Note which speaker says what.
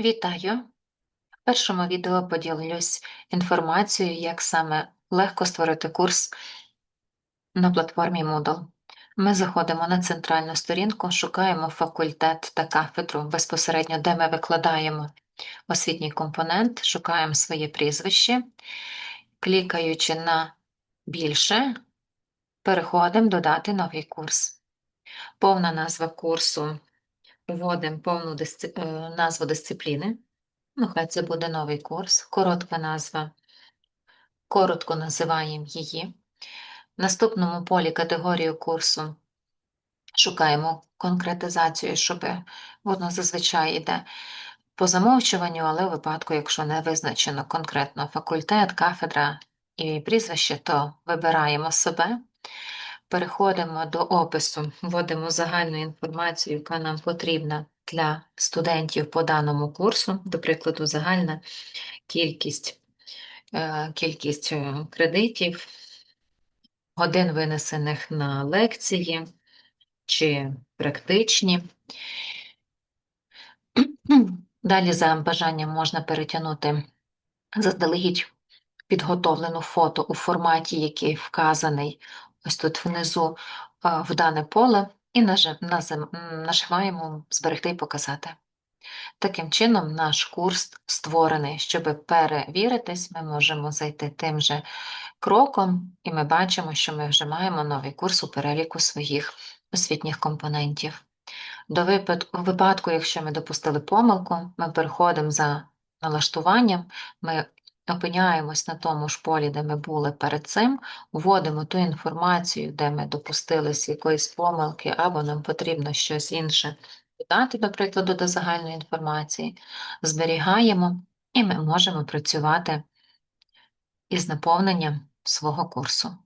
Speaker 1: Вітаю! В першому відео поділюсь інформацією, як саме легко створити курс на платформі Moodle. Ми заходимо на центральну сторінку, шукаємо факультет та кафедру безпосередньо, де ми викладаємо освітній компонент, шукаємо своє прізвище, клікаючи на більше, переходимо додати новий курс. Повна назва курсу вводимо повну дисци... е, назву дисципліни. Ну, хай це буде новий курс, коротка назва. Коротко називаємо її. В наступному полі категорію курсу шукаємо конкретизацію, щоб воно зазвичай йде по замовчуванню, але у випадку, якщо не визначено конкретно факультет, кафедра і прізвище, то вибираємо себе. Переходимо до опису, вводимо загальну інформацію, яка нам потрібна для студентів по даному курсу, до прикладу, загальна кількість, е, кількість е, кредитів, годин винесених на лекції чи практичні. Далі, за бажанням, можна перетягнути заздалегідь підготовлену фото у форматі, який вказаний ось тут внизу в дане поле, і нажимаємо Зберегти і показати. Таким чином, наш курс створений. Щоб перевіритись, ми можемо зайти тим же кроком, і ми бачимо, що ми вже маємо новий курс у переліку своїх освітніх компонентів. До випадку, якщо ми допустили помилку, ми переходимо за налаштуванням, ми опиняємось на тому ж полі, де ми були перед цим, вводимо ту інформацію, де ми допустились якоїсь помилки, або нам потрібно щось інше додати, до прикладу, до загальної інформації, зберігаємо, і ми можемо працювати із наповненням свого курсу.